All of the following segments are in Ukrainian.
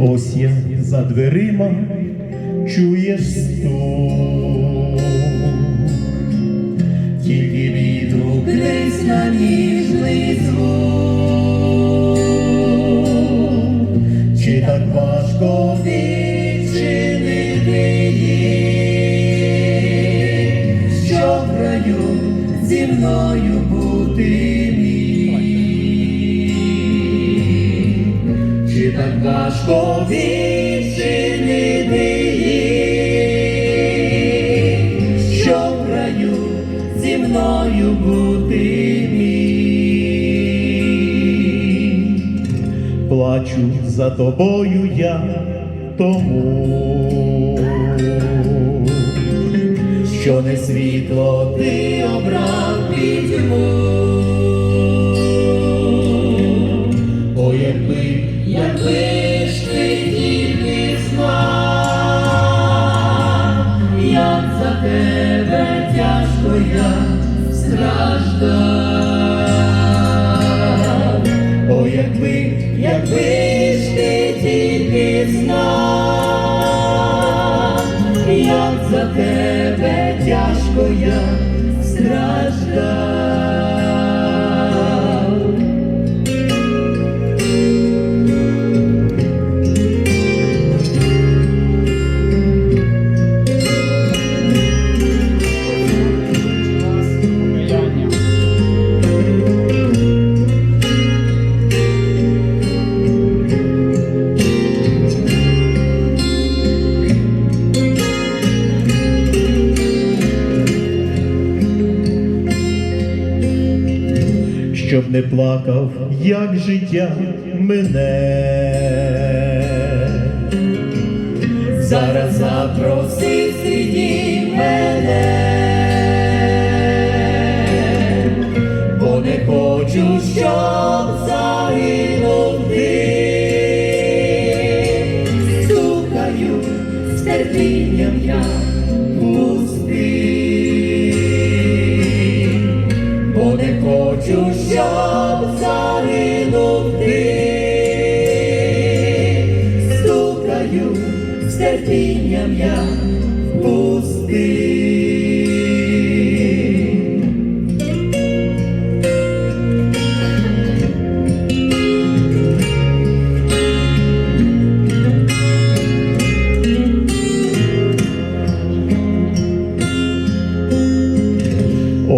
Ось я за дверима чуєш стук, тільки вітру Крись на ніжний відчинити її, що в раю зі мною бути чи так важко відчинити її, що в раю зі мною бути плачу за тобою я тому, що не світло ти обрав пітьму, тільки як за тебе тяжко я страждав. Щоб не плакав, як життя мене. Зараз запроси сиді мене,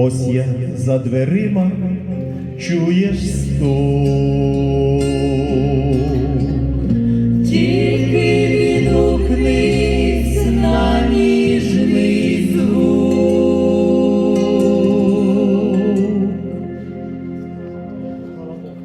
Ось я за дверима чуєш стук,